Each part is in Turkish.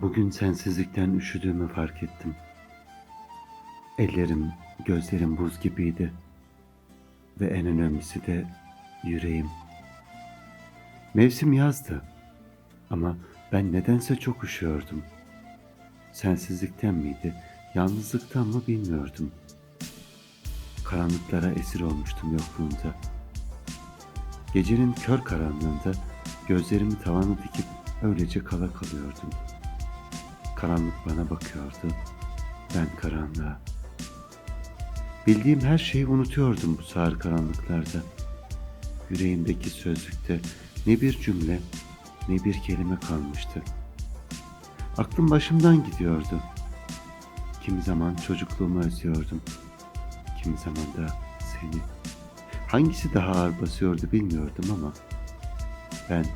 Bugün sensizlikten üşüdüğümü fark ettim. Ellerim, gözlerim buz gibiydi. Ve en önemlisi de yüreğim. Mevsim yazdı. Ama ben nedense çok üşüyordum. Sensizlikten miydi, yalnızlıktan mı bilmiyordum. Karanlıklara esir olmuştum yokluğunda. Gecenin kör karanlığında gözlerimi tavana dikip öylece kala kalıyordum. Karanlık bana bakıyordu. Ben karanlığa. Bildiğim her şeyi unutuyordum bu sağır karanlıklarda. Yüreğimdeki sözlükte ne bir cümle ne bir kelime kalmıştı. Aklım başımdan gidiyordu. Kimi zaman çocukluğumu özlüyordum. Kimi zaman da seni. Hangisi daha ağır basıyordu bilmiyordum ama ben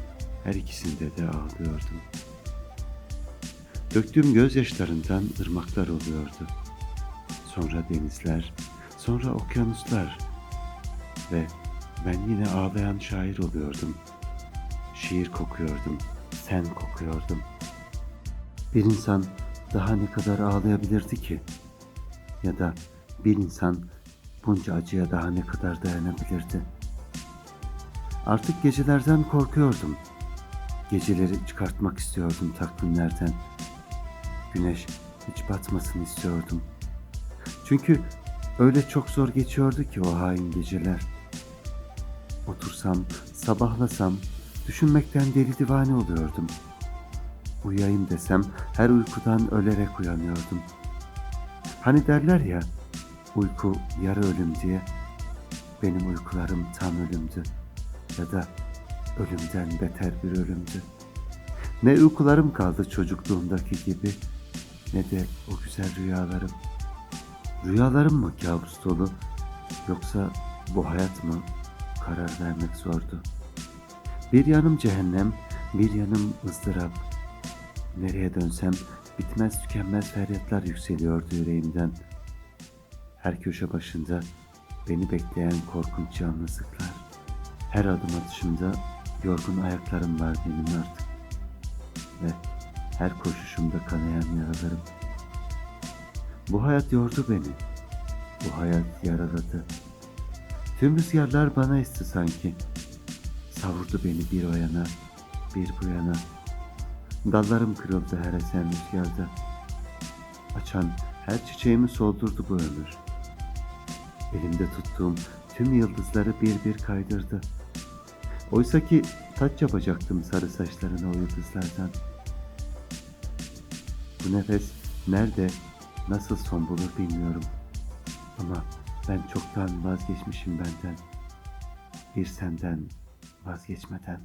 her ikisinde de ağlıyordum. Döktüğüm gözyaşlarından ırmaklar oluyordu. Sonra denizler, sonra okyanuslar ve ben yine ağlayan şair oluyordum. Şiir kokuyordum, sen kokuyordum. Bir insan daha ne kadar ağlayabilirdi ki? Ya da bir insan bunca acıya daha ne kadar dayanabilirdi? Artık gecelerden korkuyordum. Geceleri çıkartmak istiyordum takvimlerden. Güneş hiç batmasını istiyordum. Çünkü öyle çok zor geçiyordu ki o hain geceler. Otursam, sabahlasam, düşünmekten deli divane oluyordum. Uyuyayım desem her uykudan ölerek uyanıyordum. Hani derler ya, uyku yarı ölüm diye. Benim uykularım tam ölümdü. Ya da ölümden beter bir ölümdü. Ne uykularım kaldı çocukluğumdaki gibi ne de o güzel rüyalarım. Rüyalarım mı kabus dolu yoksa bu hayat mı karar vermek zordu. Bir yanım cehennem, bir yanım ızdırap. Nereye dönsem bitmez tükenmez feryatlar yükseliyordu yüreğimden. Her köşe başında beni bekleyen korkunç yalnızlıklar. Her adım atışımda yorgun ayaklarım var benim artık. Ve her koşuşumda kanayan yaralarım. Bu hayat yordu beni. Bu hayat yaraladı. Tüm rüzgarlar bana esti sanki. Savurdu beni bir o yana, bir bu yana. Dallarım kırıldı her esen rüzgarda. Açan her çiçeğimi soldurdu bu ömür. Elimde tuttuğum tüm yıldızları bir bir kaydırdı. Oysa ki taç yapacaktım sarı saçlarına o yıldızlardan. Bu nefes nerede, nasıl son bulur bilmiyorum. Ama ben çoktan vazgeçmişim benden. Bir senden vazgeçmeden.